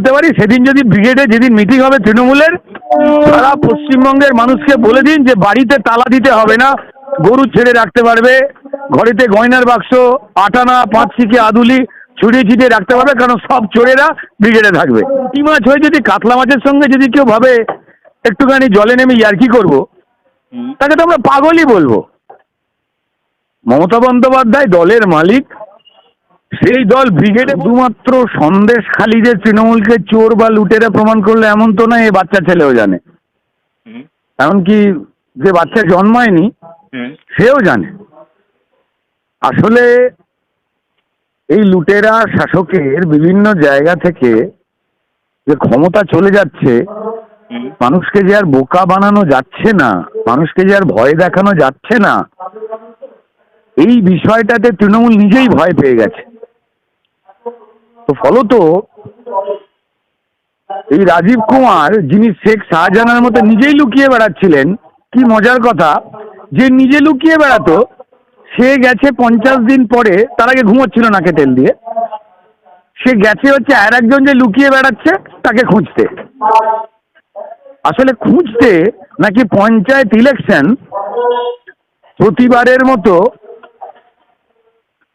বলতে পারি সেদিন যদি ব্রিগেডে যেদিন মিটিং হবে তৃণমূলের সারা পশ্চিমবঙ্গের মানুষকে বলে দিন যে বাড়িতে তালা দিতে হবে না গরু ছেড়ে রাখতে পারবে ঘরেতে গয়নার বাক্স আটানা পাঁচ শিকে আদুলি ছড়িয়ে ছিটিয়ে রাখতে পারবে কারণ সব চোরেরা ব্রিগেডে থাকবে। কি মাছ হয়ে যদি কাতলা মাছের সঙ্গে যদি কেউ ভাবে একটুখানি জলে নেমে ইয়ার্কি করব? তাকে তো আমরা পাগলই বলব। মমতা বন্দ্যোপাধ্যায় দলের মালিক সেই দল ব্রিগেডে শুধুমাত্র সন্দেশ খালি যে তৃণমূলকে চোর বা লুটেরা প্রমাণ করলে এমন তো নয় এই বাচ্চা ছেলেও জানে। এমনকি যে বাচ্চা জন্মায়নি সেও জানে। আসলে এই লুটেরা শাসকের বিভিন্ন জায়গা থেকে যে ক্ষমতা চলে যাচ্ছে মানুষকে যে আর বোকা বানানো যাচ্ছে না মানুষকে যে আর ভয় দেখানো যাচ্ছে না এই বিষয়টাতে তৃণমূল নিজেই ভয় পেয়ে গেছে। তো ফলত এই রাজীব কুমার, যিনি শেখ শাহজাহানের মতো নিজেই লুকিয়ে বেড়াচ্ছিলেন, কি মজার কথা, যে নিজে লুকিয়ে বেড়াতো, সে গেছে পঞ্চাশ দিন পরে, তার আগে ঘুমোচ্ছিল নাকে তেল দিয়ে। সে গেছে হচ্ছে আর একজন যে লুকিয়ে বেড়াচ্ছে, তাকে খুঁজতে। আসলে খুঁজতে নাকি পঞ্চায়েত ইলেকশন প্রতিবারের মতো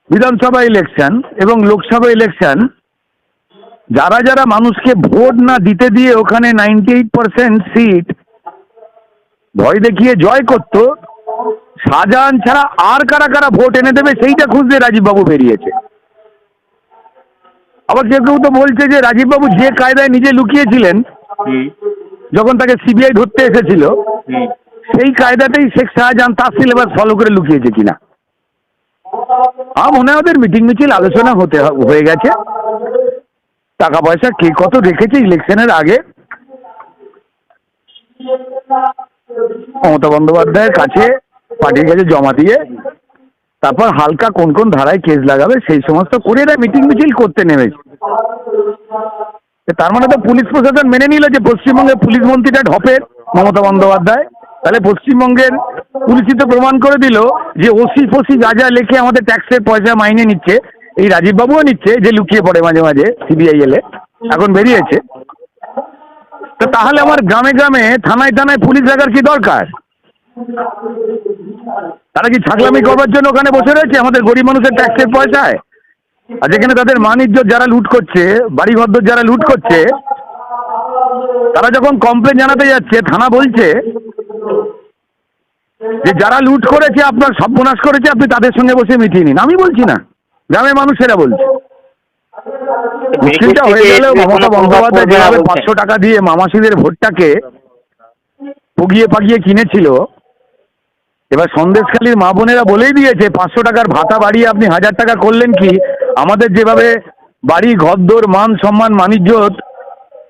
বিধানসভা ইলেকশন এবং লোকসভা ইলেকশন যারা যারা মানুষকে ভোট না দিতে দিয়ে ওখানে নাইনটি এইট পার্সেন্ট সিট ভয় দেখিয়ে জয় করত শাহজাহান ছাড়া আর কারা কারা ভোট এনে দেবে সেইটা খুঁজতে রাজীববাবু বেরিয়েছে। আবার কেউ কেউ তো বলছে যে রাজীববাবু যে কায়দায় নিজে লুকিয়েছিলেন যখন তাকে সিবিআই ধরতে এসেছিল সেই কায়দাতেই শেখ শাহজাহান তার সিলেবাস ফলো করে লুকিয়েছে কিনা। আমার মনে হয় ওদের মিটিং মিছিল আলোচনা হতে হয়ে গেছে। টাকা পয়সা কে কত রেখেছে ইলেকশনের আগে? মমতা বন্দ্যোপাধ্যায়ের কাছে, পার্টির কাছে জমা দিয়ে, তারপর হালকা কোন কোন ধারায় কেস লাগাবে, সেই সমস্ত করে এরা মিটিং মিছিল করতে নেমেছে তার মানে তো পুলিশ প্রশাসন মেনে নিল যে পশ্চিমবঙ্গের পুলিশ মন্ত্রীটা ঢপের মমতা বন্দ্যোপাধ্যায়। তাহলে পশ্চিমবঙ্গের পুলিশই তো প্রমাণ করে দিল যে ওসি ফসি যা যা লেখে আমাদের ট্যাক্সের পয়সা মাইনে নিচ্ছে এই রাজীববাবুও নিচ্ছে যে লুকিয়ে পড়ে মাঝে মাঝে সিবিআই এলে। এখন বেরিয়েছে। তো তাহলে আমার গ্রামে গ্রামে থানায় থানায় পুলিশ রাখার কি দরকার? তারা কি ছাগলামি করবার জন্য ওখানে বসে রয়েছে? আমাদের গরিব মানুষের ট্যাক্সের পয়সায়? আর যেখানে তাদের ইজ্জত যারা লুট করছে বাড়ি ঘরদোর যারা লুট করছে তারা যখন কমপ্লেন জানাতে যাচ্ছে থানা বলছে যে যারা লুট করেছে আপনার সর্বনাশ করেছে আপনি তাদের সঙ্গে বসে মিটিয়ে নিন। আমি বলছি না। গ্রামের মানুষেরা বলছে। মুশকিলটা হয়ে গেলেও মমতা বন্দ্যোপাধ্যায় যেভাবে পাঁচশো টাকা দিয়ে মামাসিদের ভোটটাকে পুগিয়ে পাগিয়ে কিনেছিল এবার সন্দেশখালীর মা বোনেরা বলেই দিয়েছে পাঁচশো টাকার ভাতা বাড়িয়ে আপনি হাজার টাকা করলেন কি? আমাদের যেভাবে বাড়ি ঘরদোর মান সম্মান মানিজ্যত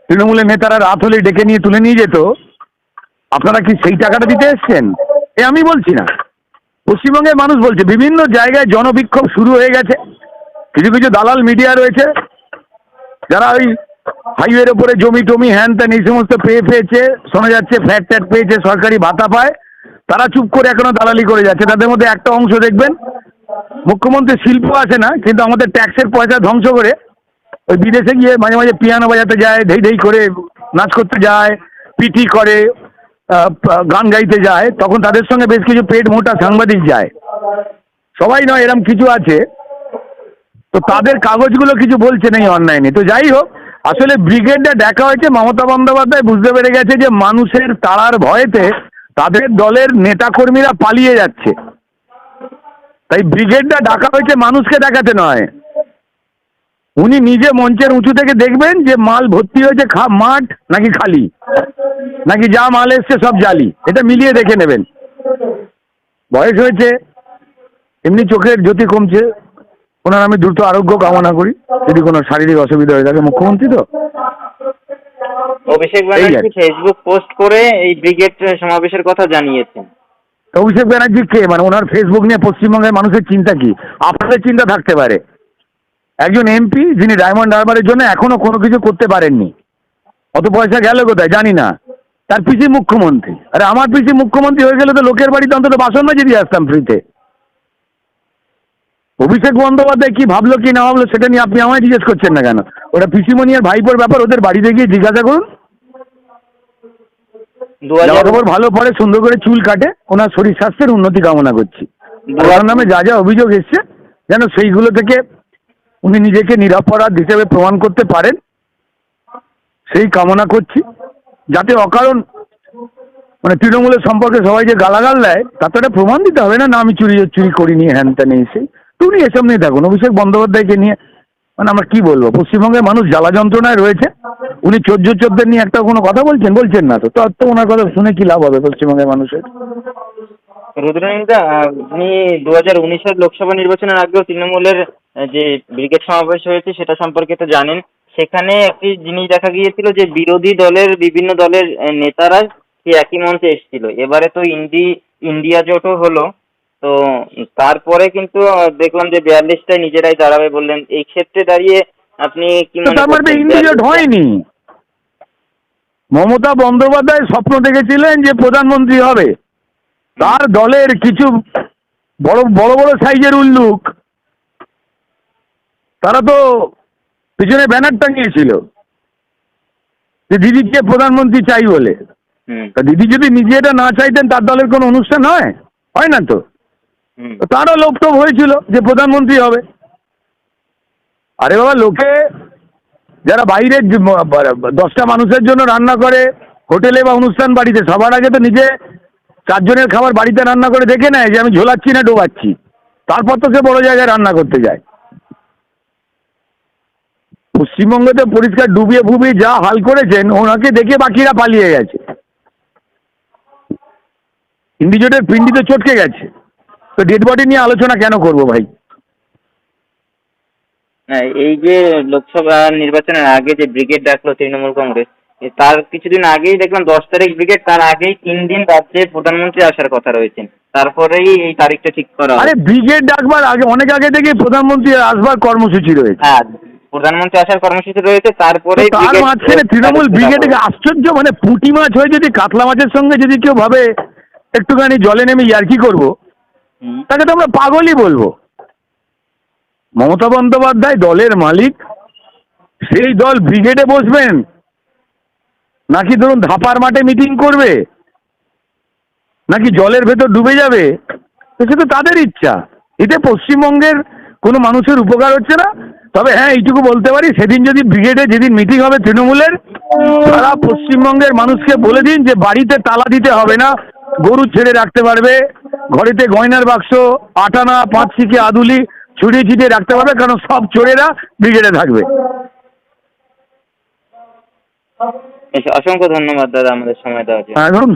তৃণমূলের নেতারা রাত হলে ডেকে নিয়ে তুলে নিয়ে যেত আপনারা কি সেই টাকাটা দিতে এসছেন? এ আমি বলছি না। পশ্চিমবঙ্গের মানুষ বলছে, বিভিন্ন জায়গায় জনবিক্ষোভ শুরু হয়ে গেছে। কিছু কিছু দালাল মিডিয়া রয়েছে, যারা ওই হাইওয়ের ওপরে জমি টমি, হ্যান ত্যান, এই সমস্ত পেয়ে পেয়েছে, শোনা যাচ্ছে ফ্ল্যাট ট্যাট পেয়েছে, সরকারি ভাতা পায়। তারা চুপ করে এখনও দালালি করে যাচ্ছে। তাদের মধ্যে একটা অংশ দেখবেন, মুখ্যমন্ত্রী শিল্প আছে না, কিন্তু আমাদের ট্যাক্সের পয়সা ধ্বংস করে, ওই বিদেশে গিয়ে মাঝে মাঝে পিয়ানো বাজাতে যায়, ধেই ধেই করে নাচ করতে যায়, পিটি করে গান গাইতে যায়, তখন তাদের সঙ্গে বেশ কিছু পেট মোটা সাংবাদিক যায়। সবাই নয়, এরম কিছু আছে। তো তাদের কাগজগুলো কিছু বলছে না অনলাইনে? তো যাই হোক, আসলে ব্রিগেডটা দেখা হয়েছে, মমতা বন্দ্যোপাধ্যায় বুঝতে পেরে গেছে যে মানুষের তাড়ার ভয়েতে তাদের দলের নেতাকর্মীরা পালিয়ে যাচ্ছে। তাই ব্রিগেডটা ডাকা হয়েছে মানুষকে দেখাতে নয়। উনি নিজে মঞ্চের উঁচু থেকে দেখবেন যে মাল ভর্তি হয়েছে মাঠ নাকি খালি। নাকি যা মাল এসছে সব জালি। এটা মিলিয়ে দেখে নেবেন। বয়স হয়েছে এমনি চোখের জ্যোতি কমছে। ওনার আমি দ্রুত আরোগ্য কামনা করি যদি কোনো শারীরিক অসুবিধা হয়ে থাকে। মুখ্যমন্ত্রী তো? অভিষেক ব্যানার্জি ফেসবুক পোস্ট করে এই ব্রিগেড সমাবেশের কথা জানিয়েছেন। অভিষেক ব্যানার্জি কে? মানে ওনার ফেসবুক নিয়ে পশ্চিমবঙ্গের মানুষের চিন্তা কি? আপনাদের চিন্তা থাকতে পারে। একজন এমপি যিনি ডায়মন্ড হারবারের জন্য এখনও কোনো কিছু করতে পারেননি। অত পয়সা গেল কোথায়? জানি না। তার পিসি মুখ্যমন্ত্রী। আরে আমার পিসি মুখ্যমন্ত্রী হয়ে গেলে তো লোকের বাড়িতে অন্তত বাসন মাঝে দিয়ে আসতাম ফ্রিতে অভিষেক বন্দ্যোপাধ্যায় কি ভাবলো কি না ভাবলো সেটা নিয়ে আপনি আমায় জিজ্ঞেস করছেন না কেন? ওটা পিসিমণি আর ভাইপোর ব্যাপার ওদের বাড়িতে গিয়ে জিজ্ঞাসা করুন। ভালো পরে সুন্দর করে চুল কাটে ওনার শরীর স্বাস্থ্যের উন্নতি কামনা করছি। ওনার নামে যা যা অভিযোগ এসছে যেন সেইগুলো থেকে উনি নিজেকে নিরাপরাধ হিসেবে প্রমাণ করতে পারেন সেই কামনা করছি। যাতে অকারণ মানে তৃণমূলের সম্পর্কে সবাই যে গালাগাল দেয় তাতে একটা প্রমাণ দিতে হবে না আমি চুরি চুরি করিনি, হ্যান ত্যান এসে তুমি এসব নিয়ে থাকুন অভিষেক বন্দ্যোপাধ্যায়কে নিয়ে মানে আমরা কি বলব? পশ্চিমবঙ্গের মানুষ জ্বালা যন্ত্রণায় রয়েছে। উনি চোদ্দ চোদ্দের নিয়ে একটা কোনো কথা বলছেন? বলছেন না তো। তো ওনার কথা শুনে কি লাভ হবে পশ্চিমবঙ্গের মানুষের? রুদ্রনীতা আপনি দু হাজার উনিশের লোকসভা নির্বাচনের আগেও তৃণমূলের যে ব্রিগেড সমাবেশ হয়েছে, সেটা সম্পর্কে তো জানেন। সেখানে একটি জিনিস দেখা গিয়েছিল যে বিরোধী দলের বিভিন্ন দলের নেতারা সেই একই মঞ্চে এসেছিল। এবারে তো ইন্ডি ইন্ডিয়া জোটও হলো। তো তারপরে কিন্তু দেখলাম যে বিয়াল্লিশটায় নিজেরাই দাঁড়াবে বললেন। এই ক্ষেত্রে দাঁড়িয়ে আপনি কি মনে মানে হয়নি। মমতা বন্দ্যোপাধ্যায় স্বপ্ন দেখেছিলেন যে প্রধানমন্ত্রী হবে। তার দলের কিছু বড় বড় বড় সাইজের উল্লুক। তারা তো পিছনে ব্যানার টাঙিয়েছিল। যে দিদিকে প্রধানমন্ত্রী চাই বলে। তা দিদি যদি নিজে এটা না চাইতেন তার দলের কোনো অনুষ্ঠান হয়? হয় না তো? তারও লোকটোপ হয়েছিল যে প্রধানমন্ত্রী হবে। আরে বাবা লোকে যারা বাইরে দশটা মানুষের জন্য রান্না করে হোটেলে বা অনুষ্ঠান বাড়িতে সবার আগে তো নিজে চারজনের খাবার বাড়িতে রান্না করে দেখে নেয় যে আমি ঝোলাচ্ছি না ডোবাচ্ছি। তারপর তো সে বড় জায়গায় রান্না করতে যায়। পশ্চিমবঙ্গতে পরিষ্কার ডুবিয়ে ফুবিয়ে যা হাল করেছেন ওনাকে দেখে বাকিরা পালিয়ে গেছে। ইন্ডিজোটের পিন্ডি তো চটকে গেছে। তো ডেড বডি নিয়ে আলোচনা কেন করব ভাই? না এই যে লোকসভা নির্বাচনের আগে যে ব্রিগেড ডাকলো তৃণমূল কংগ্রেস তার কিছুদিন আগেই দেখলাম দশ তারিখ ব্রিগেড তার আগেই তিন দিন রাজ্যে প্রধানমন্ত্রী আসার কথা রয়েছেন। তারপরেই এই তারিখটা ঠিক করা আরে ব্রিগেড ডাকবার আগে অনেক আগে থেকে প্রধানমন্ত্রী আসবার কর্মসূচি রয়েছে। হ্যাঁ প্রধানমন্ত্রী আসার কর্মসূচি রয়েছে তো তারপরেই তার মাঝখানে তৃণমূল ব্রিগেডে আশ্চর্য মানে পুঁটি মাছ হয়ে যদি কাতলা মাছের সঙ্গে যদি কেউ ভাবে একটুখানি জলে নেমে ইয়ার্কি করব তাকে তো আমরা পাগলই বলব। মমতা বন্দ্যোপাধ্যায় দলের মালিক সেই দল ব্রিগেডে বসবেন নাকি ধরুন ধাপার মাঠে মিটিং করবে নাকি জলের ভেতর ডুবে যাবে সে তো তাদের ইচ্ছা। এতে পশ্চিমবঙ্গের কোনো মানুষের উপকার হচ্ছে না তবে হ্যাঁ এইটুকু বলতে পারি সেদিন যদি ব্রিগেডে যেদিন মিটিং হবে তৃণমূলের তারা পশ্চিমবঙ্গের মানুষকে বলে দিন যে বাড়িতে তালা দিতে হবে না গরু ছেড়ে রাখতে পারবে ঘরেতে গয়নার বাক্স আটানা পাঁচ শিকে আদুলি ছড়িয়ে ছিটিয়ে রাখতে পারবে কারণ সব চোরেরা ব্রিগেডে থাকবে। অসংখ্য ধন্যবাদ দাদা আমাদের সময় দেওয়ার জন্য। হ্যাঁ ধরুন